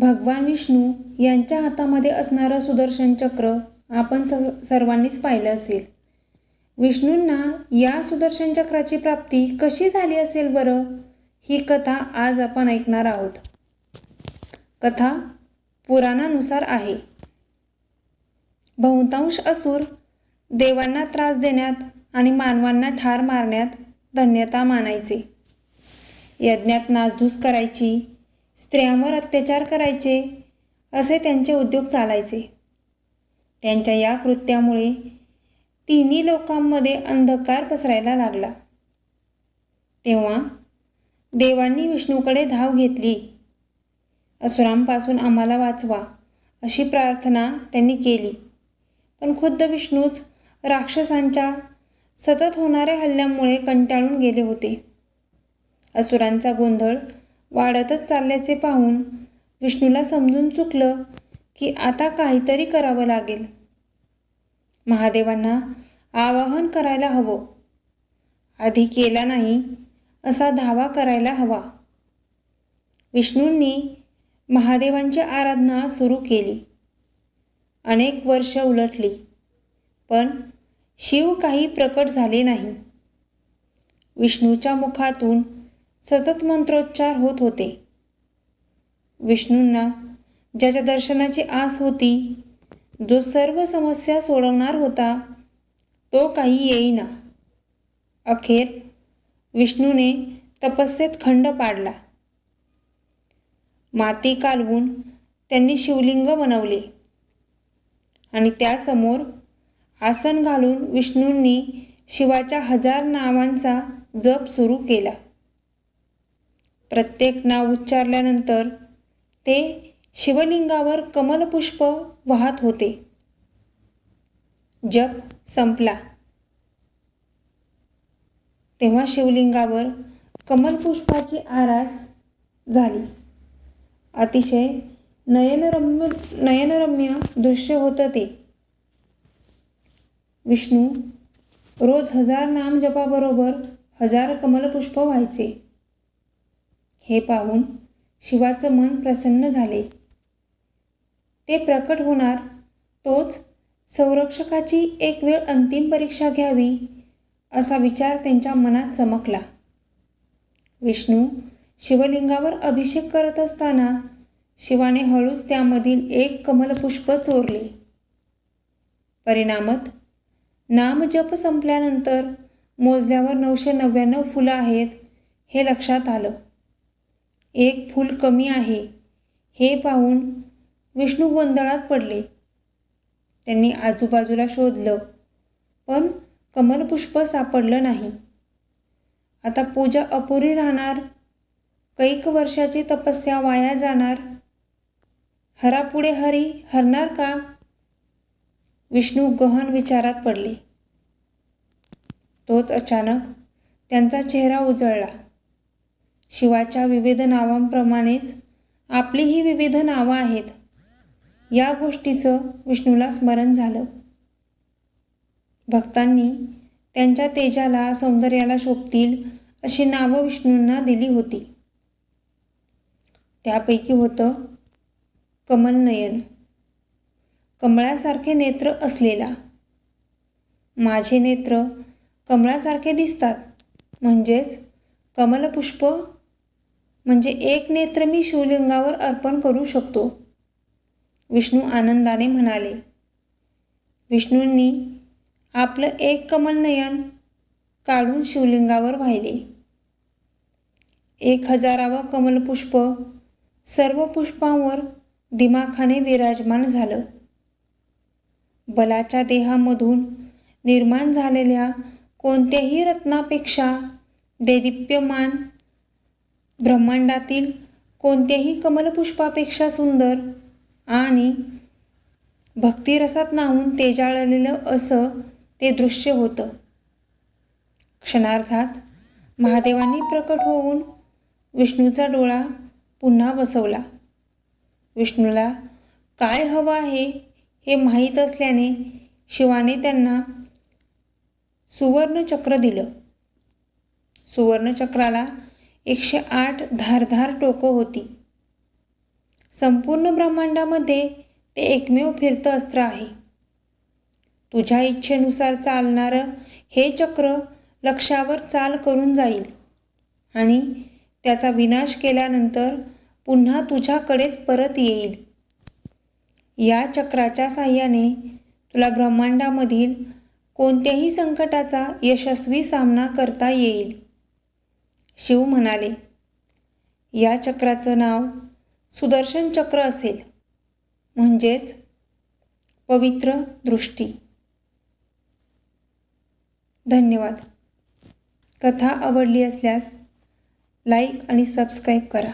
भगवान विष्णू यांच्या हातामध्ये असणारं सुदर्शन चक्र आपण स सर्वांनीच पाहिलं असेल. विष्णूंना या सुदर्शन चक्राची प्राप्ती कशी झाली असेल बरं? ही कथा आज आपण ऐकणार आहोत. कथा पुराणानुसार आहे. बहुतांश असुर देवांना त्रास देण्यात आणि मानवांना ठार मारण्यात धन्यता मानायचे. यज्ञात नासधूस करायची स्त्रियांवर अत्याचार करायचे असे त्यांचे उद्योग चालायचे. त्यांच्या या कृत्यामुळे तिन्ही लोकांमध्ये अंधकार पसरायला लागला. तेव्हा देवांनी विष्णूकडे धाव घेतली. असुरांपासून आम्हाला वाचवा अशी प्रार्थना त्यांनी केली. पण खुद्द विष्णूच राक्षसांच्या सतत होणाऱ्या हल्ल्यामुळे कंटाळून गेले होते. असुरांचा गोंधळ वाढतच चालल्याचे पाहून विष्णूला समजून चुकलं की आता काहीतरी करावं लागेल. महादेवांना आवाहन करायला हवं. आधी केला नाही असा धावा करायला हवा. विष्णूंनी महादेवांची आराधना सुरू केली. अनेक वर्ष उलटली पण शिव काही प्रकट झाले नाही. विष्णूच्या मुखातून सतत मंत्रोच्चार होत होते. विष्णूंना ज्याच्या दर्शनाची आस होती जो सर्व समस्या सोडवणार होता तो काही येईना. अखेर विष्णूने तपस्येत खंड पाडला. माती कालवून त्यांनी शिवलिंग बनवले आणि त्यासमोर आसन घालून विष्णूंनी शिवाच्या हजार नावांचा जप सुरू केला. प्रत्येक नाव उच्चारल्यानंतर ते शिवलिंगावर कमलपुष्प वाहत होते. जप संपला. तेव्हा शिवलिंगावर कमलपुष्पाची आरास झाली. अतिशय नयनरम्य नयनरम्य दृश्य होतं ते. विष्णू रोज हजार नाम जपाबरोबर हजार कमलपुष्प व्हायचे. हे पाहून शिवाचं मन प्रसन्न झाले. ते प्रकट होणार तोच संरक्षकाची एक वेळ अंतिम परीक्षा घ्यावी असा विचार त्यांच्या मनात चमकला. विष्णू शिवलिंगावर अभिषेक करत असताना शिवाने हळूच त्यामधील एक कमलपुष्प चोरले. परिणामत नामजप संपल्यानंतर मोजल्यावर नऊशे नव्याण्णव फुलं आहेत हे लक्षात आलं. एक फूल कमी आहे. हे पाहून विष्णू गोंधळात पडले. त्यांनी आजूबाजूला शोधलं पण कमलपुष्प सापडलं नाही. आता पूजा अपुरी राहणार? कैक वर्षाची तपस्या वाया जाणार? हरापुढे हरी हरणार का? विष्णू गहन विचारात पडले. तोच अचानक त्यांचा चेहरा उजळला. शिवाच्या विविध नावांप्रमाणेच आपलीही विविध नावं आहेत. या गोष्टीचं विष्णूला स्मरण झालं. भक्तांनी त्यांच्या तेजाला सौंदर्याला शोभतील अशी नावं विष्णूंना दिली होती. त्यापैकी होतं कमलनयन. कमळासारखे नेत्र असलेला. माझे नेत्र कमळासारखे दिसतात. म्हणजेच कमलपुष्प म्हणजे एक नेत्र मी शिवलिंगावर अर्पण करू शकतो. विष्णू आनंदाने म्हणाले. विष्णूंनी आपलं एक कमलनयन काढून शिवलिंगावर वाहिले. एक हजारावं कमलपुष्प सर्व पुष्पांवर दिमाखाने विराजमान झालं. बलाच्या देहामधून निर्माण झालेल्या कोणत्याही रत्नापेक्षा देदिप्यमान ब्रह्मांडातील कोणत्याही कमलपुष्पापेक्षा सुंदर आणि भक्तिरसात नाहून तेजाळलेलं असं ते दृश्य होतं. क्षणार्धात महादेवांनी प्रकट होऊन विष्णूचा डोळा पुन्हा बसवला. विष्णूला काय हवं आहे हे माहीत असल्याने शिवाने त्यांना सुवर्णचक्र दिलं. सुवर्णचक्राला एकशे आठ धारधार टोकं होती. संपूर्ण ब्रह्मांडामध्ये ते एकमेव फिरतं अस्त्र आहे. तुझ्या इच्छेनुसार चालणारं हे चक्र लक्षावर चाल करून जाईल आणि त्याचा विनाश केल्यानंतर पुन्हा तुझ्याकडेच परत येईल. या चक्राच्या साह्याने तुला ब्रह्मांडामधील कोणत्याही संकटाचा यशस्वी सामना करता येईल. शिव म्हणाले या चक्राचं नाव सुदर्शन चक्र असेल. म्हणजेच पवित्र दृष्टी. धन्यवाद. कथा आवडली असल्यास लाईक आणि सबस्क्राईब करा.